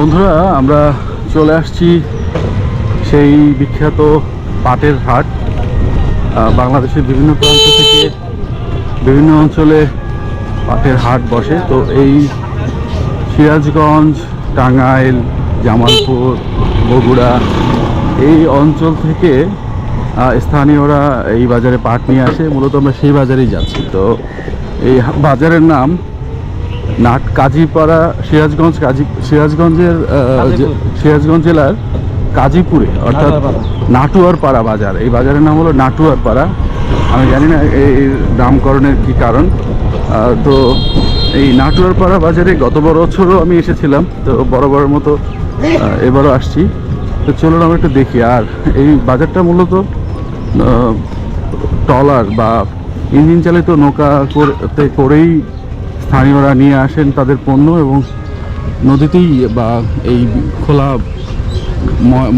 বন্ধুরা, আমরা চলে আসছি সেই বিখ্যাত পাটের হাট। বাংলাদেশের বিভিন্ন প্রান্ত থেকে বিভিন্ন অঞ্চলে পাটের হাট বসে। তো এই সিরাজগঞ্জ, টাঙ্গাইল, জামালপুর, বগুড়া এই অঞ্চল থেকে স্থানীয়রা এই বাজারে পাট নিয়ে আসে। মূলত আমরা সেই বাজারেই যাচ্ছি। তো এই বাজারের নাম নাট কাজীপাড়া সিরাজগঞ্জ কাজী সিরাজগঞ্জের সিরাজগঞ্জ জেলার কাজীপুরে অর্থাৎ নাটুয়ার পাড়া। বাজার। এই বাজারের নাম হলো নাটুয়ার পাড়া আমি জানি না এই নামকরণের কি কারণ। তো এই নাটুয়ার পাড়া বাজারে গত বড় বছরও আমি এসেছিলাম তো বড় বড় মতো এবারও আসছি। তো চলুন আমরা একটু দেখি। আর এই বাজারটা মূলত ট্রলার বা ইঞ্জিন চালিত নৌকা করতে করেই স্থানীয়রা নিয়ে আসেন তাদের পণ্য এবং নদীতেই বা এই খোলা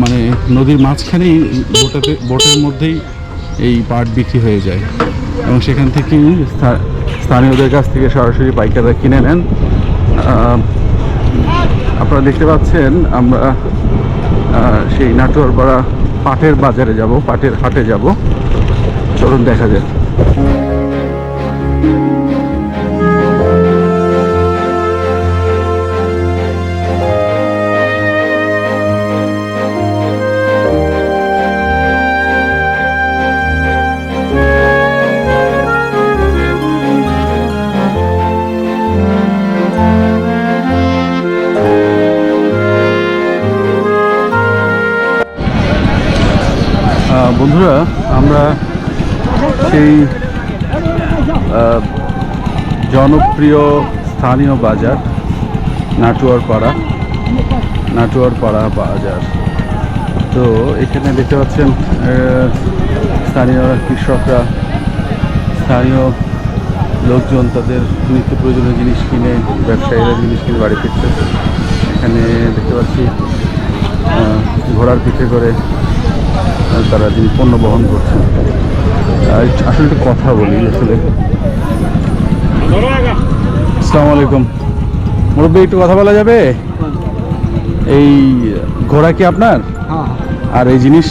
মানে নদীর মাঝখানেই বোটাতে বোটের মধ্যেই এই পাট বিক্রি হয়ে যায়। এবং সেখান থেকেই স্থানীয়দের কাছ থেকে সরাসরি পাইকাররা কিনে নেন। আপনারা দেখতে পাচ্ছেন, আমরা সেই নাটোরপাড়া পাটের বাজারে যাব, পাটের হাটে যাব। চলুন দেখা যায় বন্ধুরা, আমরা সেই জনপ্রিয় স্থানীয় বাজার নাটুয়ার পাড়া নাটুয়ার পাড়া বাজার। তো এখানে দেখতে পাচ্ছেন স্থানীয় কৃষকরা, স্থানীয় লোকজন তাদের নিত্য প্রয়োজনীয় জিনিস কিনে, ব্যবসায়ীরা জিনিস কিনে বাড়ি ফিরছে। এখানে দেখতে পাচ্ছি ঘোড়ার পিঠে করে তারা যিনি পণ্য বহন করছেন। আসলে একটু কথা বলি আসলে। আসসালামু আলাইকুম। মুরব্বী একটু কথা বলা যাবে? এই ঘোড়া কি আপনার? হ্যাঁ। আর এই জিনিস?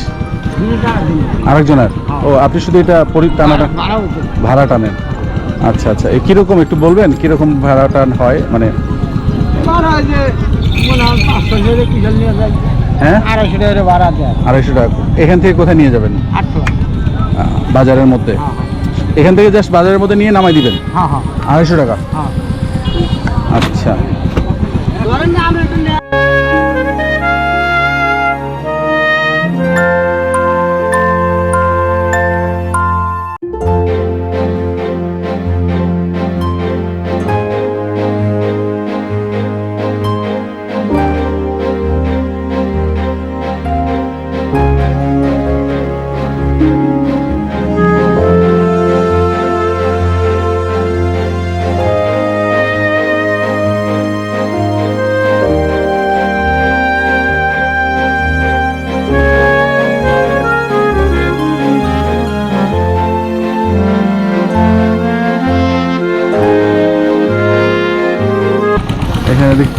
আরেকজনের? ও আপনি শুধু এটা পরি টানাটা ভাড়া টানেন। আচ্ছা আচ্ছা। এই কীরকম একটু বলবেন কীরকম ভাড়া টান হয়? মানে হ্যাঁ? আড়াইশো টাকা ভাড়া দেয়। আড়াইশো টাকা এখান থেকে কোথায় নিয়ে যাবেন? বাজারের মধ্যে? এখান থেকে জাস্ট বাজারের মধ্যে নিয়ে নামাই দিবেন? হ্যাঁ হ্যাঁ। আড়াইশো টাকা? হ্যাঁ। আচ্ছা।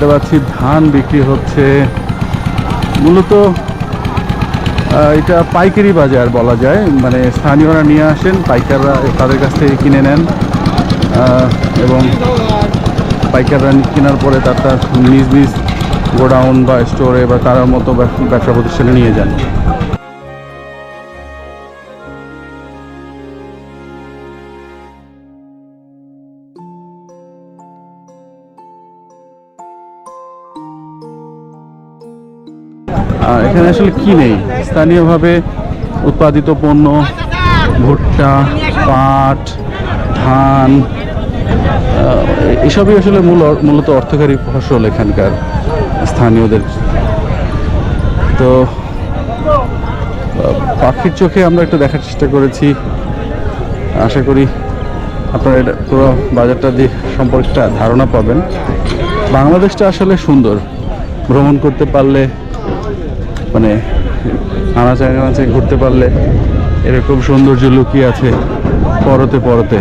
দেখতে পাচ্ছি, ধান বিক্রি হচ্ছে। মূলত এটা পাইকারি বাজার বলা যায়। মানে স্থানীয়রা নিয়ে আসেন, পাইকাররা তাদের কাছ থেকে কিনে নেন। এবং পাইকাররা কেনার পরে তার তার নিজ নিজ গোডাউন বা স্টোরে বা তার মতো ব্যব- ব্যবসা প্রতিষ্ঠানে নিয়ে যান। এখানে আসলে কি নেই? স্থানীয়ভাবে উৎপাদিত পণ্য, ভুট্টা, পাট, ধান এসবই আসলে মূল মূলত অর্থকারী ফসল এখানকার স্থানীয়দের। তো পাখির চোখে আমরা একটু দেখার চেষ্টা করেছি। আশা করি আপনারা এটা পুরো বাজারটা দিয়ে সম্পর্কে একটা ধারণা পাবেন। বাংলাদেশটা আসলে সুন্দর। ভ্রমণ করতে পারলে মানে আনাচে আনাচে ঘুরতে পারলে এরকম সৌন্দর্য লুকিয়ে আছে পরতে পরতে।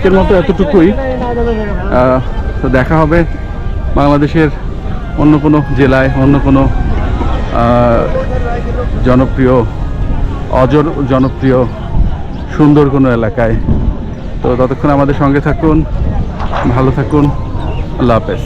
আজকের মতো এতটুকুই। তো দেখা হবে বাংলাদেশের অন্য কোনো জেলায়, অন্য কোনো জনপ্রিয়, অজর জনপ্রিয়, সুন্দর কোনো এলাকায়। তো ততক্ষণ আমাদের সঙ্গে থাকুন, ভালো থাকুন, আল্লাহ হাফেজ।